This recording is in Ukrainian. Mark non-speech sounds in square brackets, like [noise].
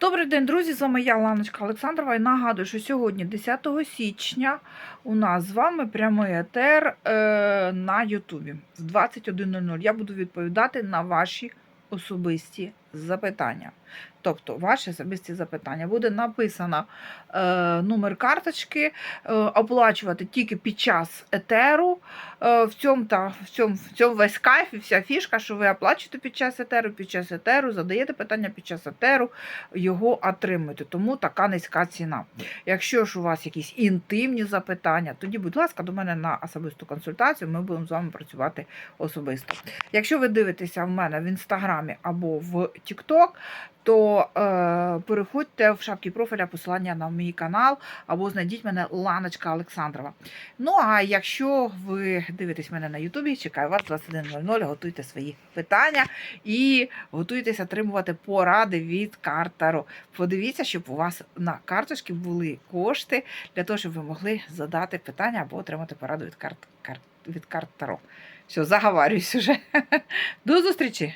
Добрий день, друзі! З вами я, Ланочка Олександрова. І нагадую, що сьогодні, 10 січня, у нас з вами прямий етер е, на Ютубі в 21.00. Я буду відповідати на ваші особисті запитання. Тобто, ваші особисті запитання буде написано е, номер карточки, е, оплачувати тільки під час етеру. Е, в цьому та в цьому, в цьому весь кайф і вся фішка, що ви оплачуєте під час етеру, під час етеру, задаєте питання під час етеру, його отримуєте. Тому така низька ціна. Якщо ж у вас якісь інтимні запитання, тоді, будь ласка, до мене на особисту консультацію, ми будемо з вами працювати особисто. Якщо ви дивитеся в мене в інстаграмі або в Тікток, то е, переходьте в шапки профіля посилання на мій канал, або знайдіть мене Ланочка Олександрова. Ну а якщо ви дивитесь мене на Ютубі, чекаю вас 21.00, готуйте свої питання і готуйтесь отримувати поради від Картару. Подивіться, щоб у вас на карточці були кошти для того, щоб ви могли задати питання або отримати пораду від карт, карт від карт Таро. Все, заговарююсь уже. [laughs] До зустрічі!